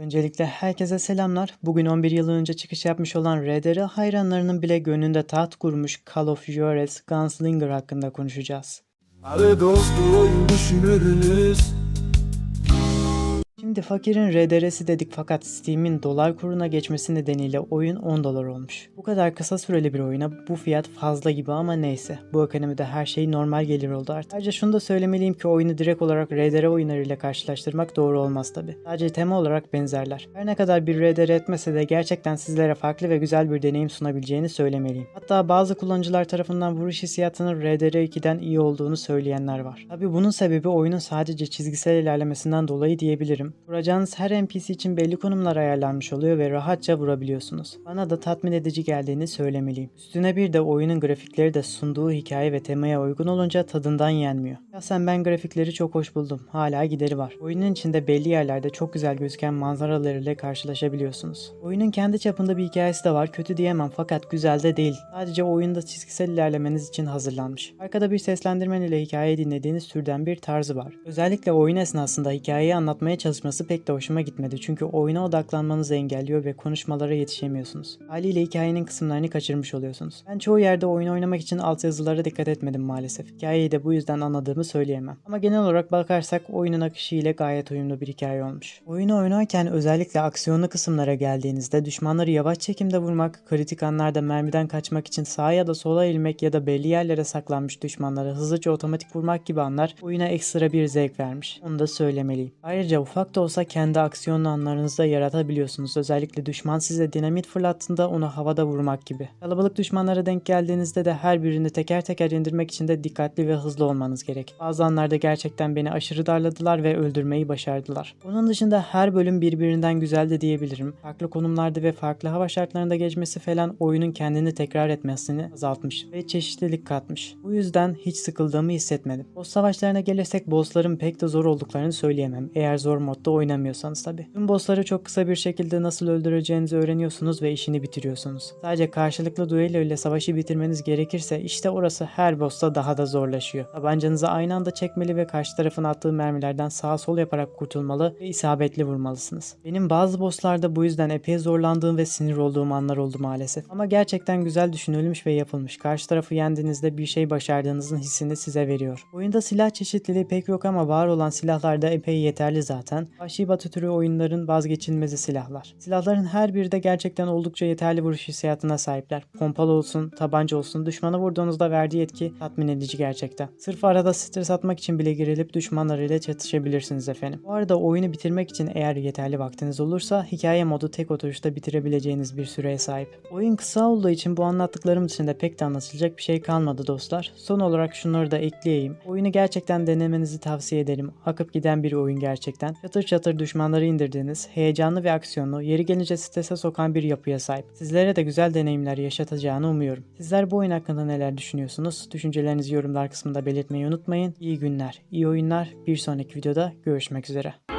Öncelikle herkese selamlar. Bugün 11 yıl önce çıkış yapmış olan RDR hayranlarının bile gönlünde taht kurmuş Call of Juarez Gunslinger hakkında konuşacağız. Hadi oyun düşünürüz Şimdi fakirin RDR'si dedik fakat Steam'in dolar kuruna geçmesi nedeniyle oyun 10 dolar olmuş. Bu kadar kısa süreli bir oyuna bu fiyat fazla gibi ama neyse. Bu ekonomide her şey normal gelir oldu artık. Ayrıca şunu da söylemeliyim ki oyunu direkt olarak RDR oyunlarıyla karşılaştırmak doğru olmaz tabi. Sadece tema olarak benzerler. Her ne kadar bir RDR etmese de gerçekten sizlere farklı ve güzel bir deneyim sunabileceğini söylemeliyim. Hatta bazı kullanıcılar tarafından vuruş hissiyatının RDR 2'den iyi olduğunu söyleyenler var. Tabi bunun sebebi oyunun sadece çizgisel ilerlemesinden dolayı diyebilirim. Vuracağınız her NPC için belli konumlar ayarlanmış oluyor ve rahatça vurabiliyorsunuz. Bana da tatmin edici geldiğini söylemeliyim. Üstüne bir de oyunun grafikleri de sunduğu hikaye ve temaya uygun olunca tadından yenmiyor. Şahsen ben grafikleri çok hoş buldum. Hala gideri var. Oyunun içinde belli yerlerde çok güzel gözüken manzaralarıyla karşılaşabiliyorsunuz. Oyunun kendi çapında bir hikayesi de var. Kötü diyemem fakat güzel de değil. Sadece oyunda çizgisel ilerlemeniz için hazırlanmış. Arkada bir seslendirmen ile hikayeyi dinlediğiniz türden bir tarzı var. Özellikle oyun esnasında hikayeyi anlatmaya çalışması pek de hoşuma gitmedi. Çünkü oyuna odaklanmanızı engelliyor ve konuşmalara yetişemiyorsunuz. Haliyle hikayenin kısımlarını kaçırmış oluyorsunuz. Ben çoğu yerde oyun oynamak için altyazılara dikkat etmedim maalesef. Hikayeyi de bu yüzden anladığımı söyleyemem. Ama genel olarak bakarsak oyunun akışı ile gayet uyumlu bir hikaye olmuş. Oyunu oynarken özellikle aksiyonlu kısımlara geldiğinizde düşmanları yavaş çekimde vurmak, kritik anlarda mermiden kaçmak için sağa ya da sola eğilmek ya da belli yerlere saklanmış düşmanları hızlıca otomatik vurmak gibi anlar oyuna ekstra bir zevk vermiş. Onu da söylemeliyim. Ayrıca ufak da olsa kendi aksiyon anlarınızda yaratabiliyorsunuz. Özellikle düşman size dinamit fırlattığında onu havada vurmak gibi. Kalabalık düşmanlara denk geldiğinizde de her birini teker teker indirmek için de dikkatli ve hızlı olmanız gerek. Bazı anlarda gerçekten beni aşırı darladılar ve öldürmeyi başardılar. Bunun dışında her bölüm birbirinden güzeldi diyebilirim. Farklı konumlarda ve farklı hava şartlarında geçmesi falan oyunun kendini tekrar etmesini azaltmış ve çeşitlilik katmış. Bu yüzden hiç sıkıldığımı hissetmedim. Boss savaşlarına gelirsek bossların pek de zor olduklarını söyleyemem. Eğer zor modda oynamıyorsanız tabi. Tüm bossları çok kısa bir şekilde nasıl öldüreceğinizi öğreniyorsunuz ve işini bitiriyorsunuz. Sadece karşılıklı duello ile savaşı bitirmeniz gerekirse işte orası her boss'ta daha da zorlaşıyor. Tabancanızı aynı anda çekmeli ve karşı tarafın attığı mermilerden sağa sol yaparak kurtulmalı ve isabetli vurmalısınız. Benim bazı bosslarda bu yüzden epey zorlandığım ve sinir olduğum anlar oldu maalesef. Ama gerçekten güzel düşünülmüş ve yapılmış. Karşı tarafı yendiğinizde bir şey başardığınızın hissini size veriyor. Oyunda silah çeşitliliği pek yok ama var olan silahlar da epey yeterli zaten. Vahşi batı türü oyunların vazgeçilmezi silahlar. Silahların her biri de gerçekten oldukça yeterli vuruş hissiyatına sahipler. Pompalı olsun, tabanca olsun, düşmana vurduğunuzda verdiği etki tatmin edici gerçekten. Sırf arada stres atmak için bile girilip düşmanlarıyla çatışabilirsiniz efendim. Bu arada oyunu bitirmek için eğer yeterli vaktiniz olursa hikaye modu tek oturuşta bitirebileceğiniz bir süreye sahip. Oyun kısa olduğu için bu anlattıklarım dışında pek de anlatılacak bir şey kalmadı dostlar. Son olarak şunları da ekleyeyim. Oyunu gerçekten denemenizi tavsiye ederim. Akıp giden bir oyun gerçekten. Çatır çatır düşmanları indirdiğiniz, heyecanlı ve aksiyonlu, yeri gelince strese sokan bir yapıya sahip. Sizlere de güzel deneyimler yaşatacağını umuyorum. Sizler bu oyun hakkında neler düşünüyorsunuz? Düşüncelerinizi yorumlar kısmında belirtmeyi unutmayın. İyi günler, iyi oyunlar. Bir sonraki videoda görüşmek üzere.